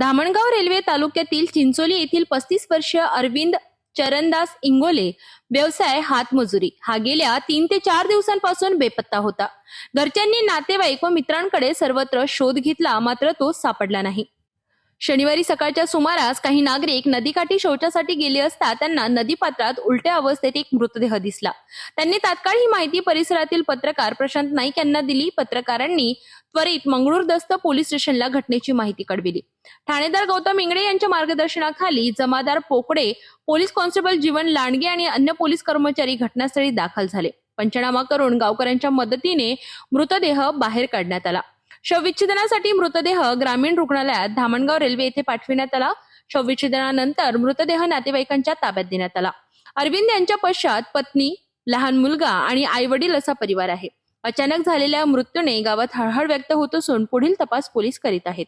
Dhamangaon railway तालुक्यातील चिंचोली येथील पस्तीस वर्षीय अरविंद चरणदास इंगोले व्यवसाय हातमजुरी. हा गेल्या तीन ते चार दिवसांपासून बेपत्ता होता. घरच्यांनी नातेवाईक व मित्रांकडे सर्वत्र शोध घेतला मात्र तो सापडला नाही. शनिवारी सकाळच्या सुमारास काही नागरिक नदीकाठी शौचासाठी गेले असता त्यांना नदीपात्रात उलट्या अवस्थेत एक मृतदेह दिसला. त्यांनी तात्काळ ही माहिती परिसरातील पत्रकार प्रशांत नाईक यांना दिली. पत्रकारांनी त्वरित मंगळूरदस्त पोलीस स्टेशनला घटनेची माहिती कळविली. ठाणेदार गौतम इंगळे यांच्या मार्गदर्शनाखाली जमादार पोकडे पोलीस कॉन्स्टेबल जीवन लांडगे आणि अन्य पोलीस कर्मचारी घटनास्थळी दाखल झाले. पंचनामा करून गावकऱ्यांच्या मदतीने मृतदेह बाहेर काढण्यात आला. शवविच्छेदनासाठी मृतदेह ग्रामीण रुग्णालयात धामणगाव रेल्वे येथे पाठविण्यात आला. शवविच्छेदनानंतर मृतदेह नातेवाईकांच्या ताब्यात देण्यात आला. अरविंद यांच्या पश्चात पत्नी लहान मुलगा आणि आई वडील असा परिवार आहे. अचानक झालेल्या मृत्यूने गावात हळहळ व्यक्त होत असून पुढील तपास पोलीस करीत आहेत.